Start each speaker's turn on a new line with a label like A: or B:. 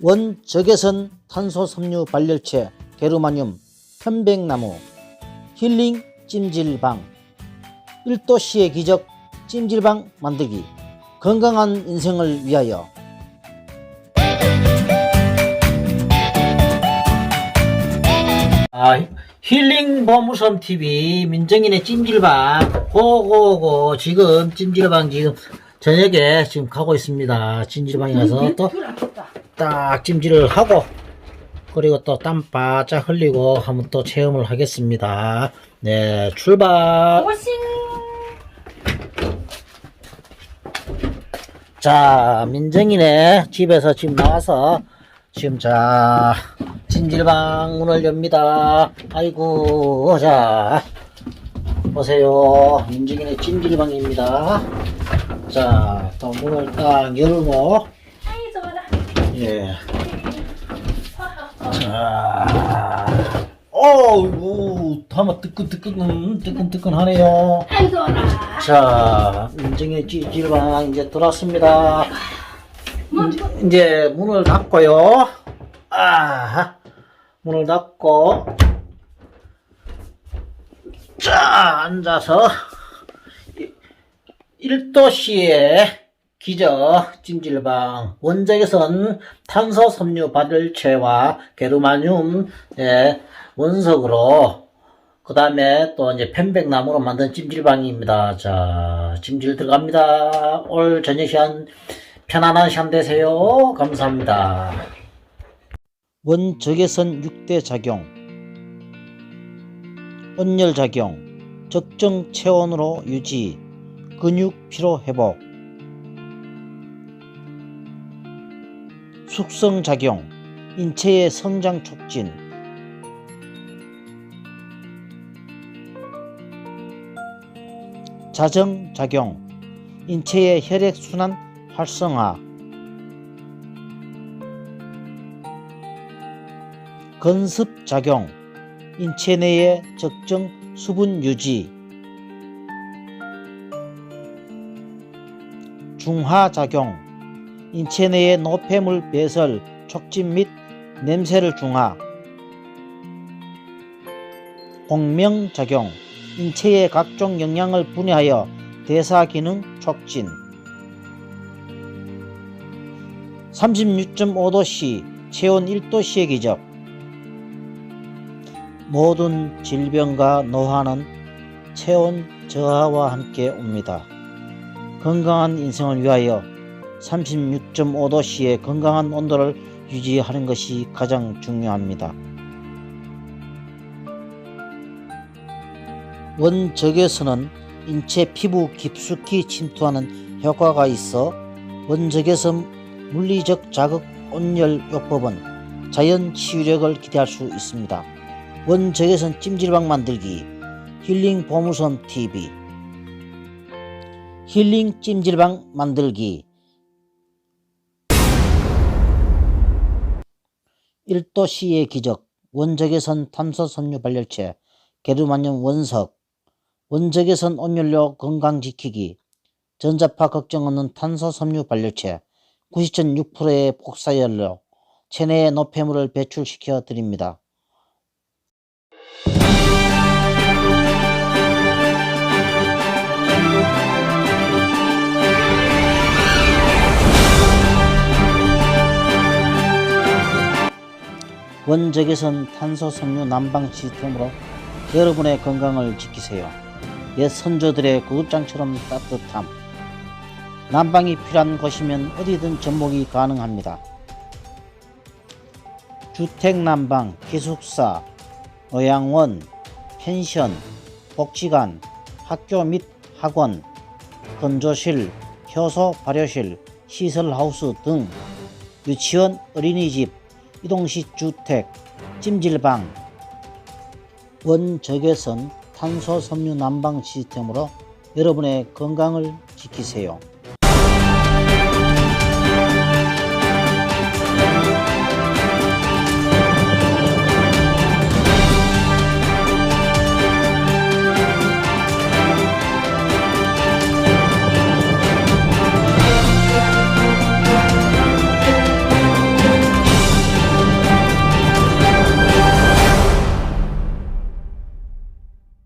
A: 원적외선 탄소 섬유 발열체 게르마늄 편백나무 힐링 찜질방 1도시의 기적 찜질방 만들기 건강한 인생을 위하여 아, 힐링 보무섬 TV 민정인의 찜질방 고고고 지금 찜질방 지금 저녁에 지금 가고 있습니다. 찜질방에 가서 또 딱 찜질을 하고 그리고 또 땀 바짝 흘리고 한번 또 체험을 하겠습니다. 네, 출발.
B: 오싱
A: 자, 민정이네 집에서 지금 나와서 지금 자 찜질방 문을 엽니다. 아이고, 자 보세요, 민정이네 찜질방입니다. 자, 또 문을 딱 열고 예. 자, 어우, 다마 뜨끈뜨끈 뜨끈뜨끈하네요.
B: 아이
A: 자, 민정의 찜질방 이제 들어왔습니다. 이제, 이제 문을 닫고요. 아, 문을 닫고 자 앉아서 1도시의 기적 찜질방 원적외선 탄소 섬유 발열체와 게르마늄 의 원석으로 그 다음에 또 이제 편백나무로 만든 찜질방입니다. 자, 찜질 들어갑니다. 올 저녁 시간 편안한 시간 되세요. 감사합니다. 원적외선 6대 작용 온열 작용 적정 체온으로 유지 근육 피로 회복 숙성 작용 인체의 성장 촉진. 자정 작용 인체의 혈액 순환 활성화. 건습 작용 인체 내의 적정 수분 유지. 중화 작용 인체 내의 노폐물 배설 촉진 및 냄새를 중화. 공명 작용. 인체의 각종 영양을 분해하여 대사 기능 촉진. 36.5도씨 체온 1도씨의 기적. 모든 질병과 노화는 체온 저하와 함께 옵니다. 건강한 인생을 위하여 36.5도씨의 건강한 온도를 유지하는 것이 가장 중요합니다. 원적외선은 인체 피부 깊숙이 침투하는 효과가 있어 원적외선 물리적 자극 온열 요법은 자연 치유력을 기대할 수 있습니다. 원적외선 찜질방 만들기 힐링 보물섬 TV 힐링 찜질방 만들기 1도시의 기적 원적외선 탄소 섬유 발열체 게르마늄 원석 원적외선 온연료 건강 지키기 전자파 걱정 없는 탄소 섬유 발열체 90.6%의 복사연료 체내의 노폐물을 배출시켜 드립니다. 원적외선 탄소 섬유 난방 시스템으로 여러분의 건강을 지키세요. 옛 선조들의 구급장처럼 따뜻함. 난방이 필요한 곳이면 어디든 접목이 가능합니다. 주택 난방, 기숙사, 요양원, 펜션, 복지관, 학교 및 학원, 건조실, 효소 발효실, 시설하우스 등 유치원, 어린이집, 이동식 주택, 찜질방, 원적외선 탄소 섬유 난방 시스템으로 여러분의 건강을 지키세요.